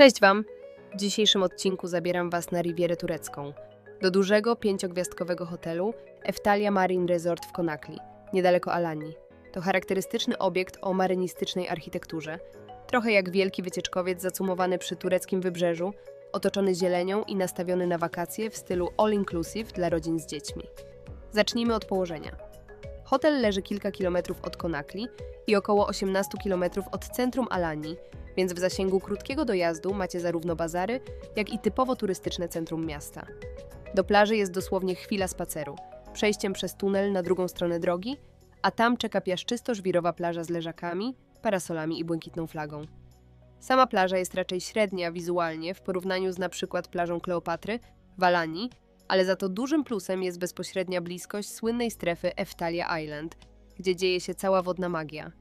Cześć Wam! W dzisiejszym odcinku zabieram Was na Rivierę Turecką, do dużego pięciogwiazdkowego hotelu Eftalia Marine Resort w Konakli, niedaleko Alanii. To charakterystyczny obiekt o marynistycznej architekturze, trochę jak wielki wycieczkowiec zacumowany przy tureckim wybrzeżu, otoczony zielenią i nastawiony na wakacje w stylu all-inclusive dla rodzin z dziećmi. Zacznijmy od położenia. Hotel leży kilka kilometrów od Konakli i około 18 kilometrów od centrum Alanii, więc w zasięgu krótkiego dojazdu macie zarówno bazary, jak i typowo turystyczne centrum miasta. Do plaży jest dosłownie chwila spaceru, przejściem przez tunel na drugą stronę drogi, a tam czeka piaszczysto-żwirowa plaża z leżakami, parasolami i błękitną flagą. Sama plaża jest raczej średnia wizualnie w porównaniu z na przykład plażą Kleopatry w Alanii, ale za to dużym plusem jest bezpośrednia bliskość słynnej strefy Eftalia Island, gdzie dzieje się cała wodna magia.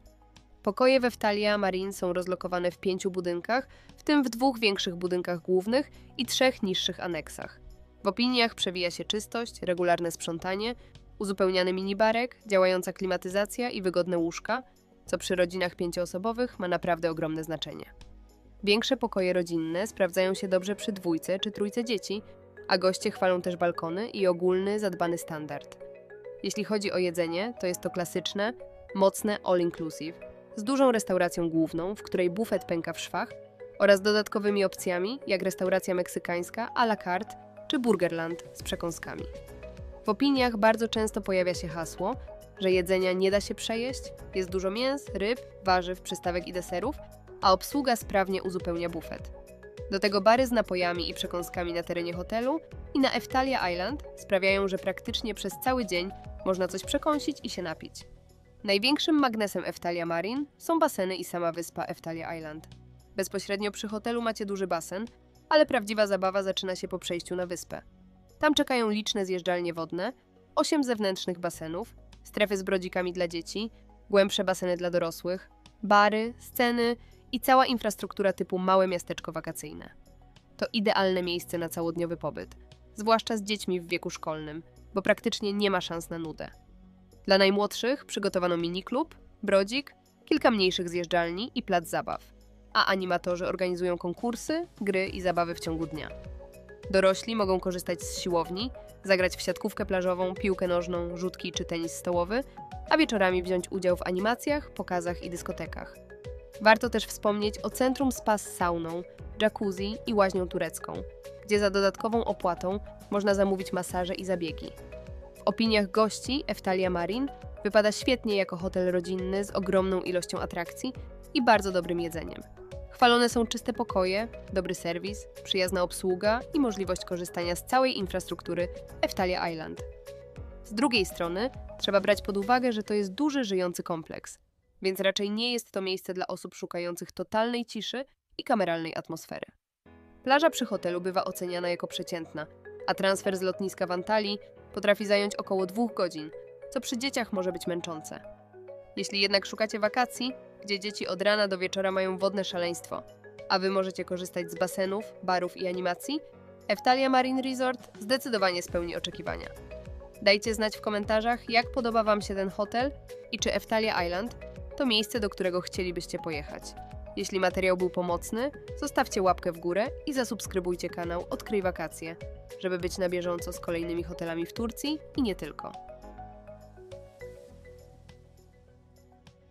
Pokoje w Eftalia Marine są rozlokowane w pięciu budynkach, w tym w dwóch większych budynkach głównych i trzech niższych aneksach. W opiniach przewija się czystość, regularne sprzątanie, uzupełniany minibarek, działająca klimatyzacja i wygodne łóżka, co przy rodzinach pięcioosobowych ma naprawdę ogromne znaczenie. Większe pokoje rodzinne sprawdzają się dobrze przy dwójce czy trójce dzieci, a goście chwalą też balkony i ogólny, zadbany standard. Jeśli chodzi o jedzenie, to jest to klasyczne, mocne all-inclusive, z dużą restauracją główną, w której bufet pęka w szwach, oraz dodatkowymi opcjami, jak restauracja meksykańska, à la carte czy Burgerland z przekąskami. W opiniach bardzo często pojawia się hasło, że jedzenia nie da się przejeść, jest dużo mięs, ryb, warzyw, przystawek i deserów, a obsługa sprawnie uzupełnia bufet. Do tego bary z napojami i przekąskami na terenie hotelu i na Eftalia Island sprawiają, że praktycznie przez cały dzień można coś przekąsić i się napić. Największym magnesem Eftalia Marine są baseny i sama wyspa Eftalia Island. Bezpośrednio przy hotelu macie duży basen, ale prawdziwa zabawa zaczyna się po przejściu na wyspę. Tam czekają liczne zjeżdżalnie wodne, 8 zewnętrznych basenów, strefy z brodzikami dla dzieci, głębsze baseny dla dorosłych, bary, sceny i cała infrastruktura typu małe miasteczko wakacyjne. To idealne miejsce na całodniowy pobyt, zwłaszcza z dziećmi w wieku szkolnym, bo praktycznie nie ma szans na nudę. Dla najmłodszych przygotowano miniklub, brodzik, kilka mniejszych zjeżdżalni i plac zabaw, a animatorzy organizują konkursy, gry i zabawy w ciągu dnia. Dorośli mogą korzystać z siłowni, zagrać w siatkówkę plażową, piłkę nożną, rzutki czy tenis stołowy, a wieczorami wziąć udział w animacjach, pokazach i dyskotekach. Warto też wspomnieć o centrum spa z sauną, jacuzzi i łaźnią turecką, gdzie za dodatkową opłatą można zamówić masaże i zabiegi. W opiniach gości Eftalia Marine wypada świetnie jako hotel rodzinny z ogromną ilością atrakcji i bardzo dobrym jedzeniem. Chwalone są czyste pokoje, dobry serwis, przyjazna obsługa i możliwość korzystania z całej infrastruktury Eftalia Island. Z drugiej strony trzeba brać pod uwagę, że to jest duży żyjący kompleks, więc raczej nie jest to miejsce dla osób szukających totalnej ciszy i kameralnej atmosfery. Plaża przy hotelu bywa oceniana jako przeciętna, a transfer z lotniska w Antalii potrafi zająć około dwóch godzin, co przy dzieciach może być męczące. Jeśli jednak szukacie wakacji, gdzie dzieci od rana do wieczora mają wodne szaleństwo, a wy możecie korzystać z basenów, barów i animacji, Eftalia Marine Resort zdecydowanie spełni oczekiwania. Dajcie znać w komentarzach, jak podoba Wam się ten hotel i czy Eftalia Island to miejsce, do którego chcielibyście pojechać. Jeśli materiał był pomocny, zostawcie łapkę w górę i zasubskrybujcie kanał Odkryj Wakacje, żeby być na bieżąco z kolejnymi hotelami w Turcji i nie tylko.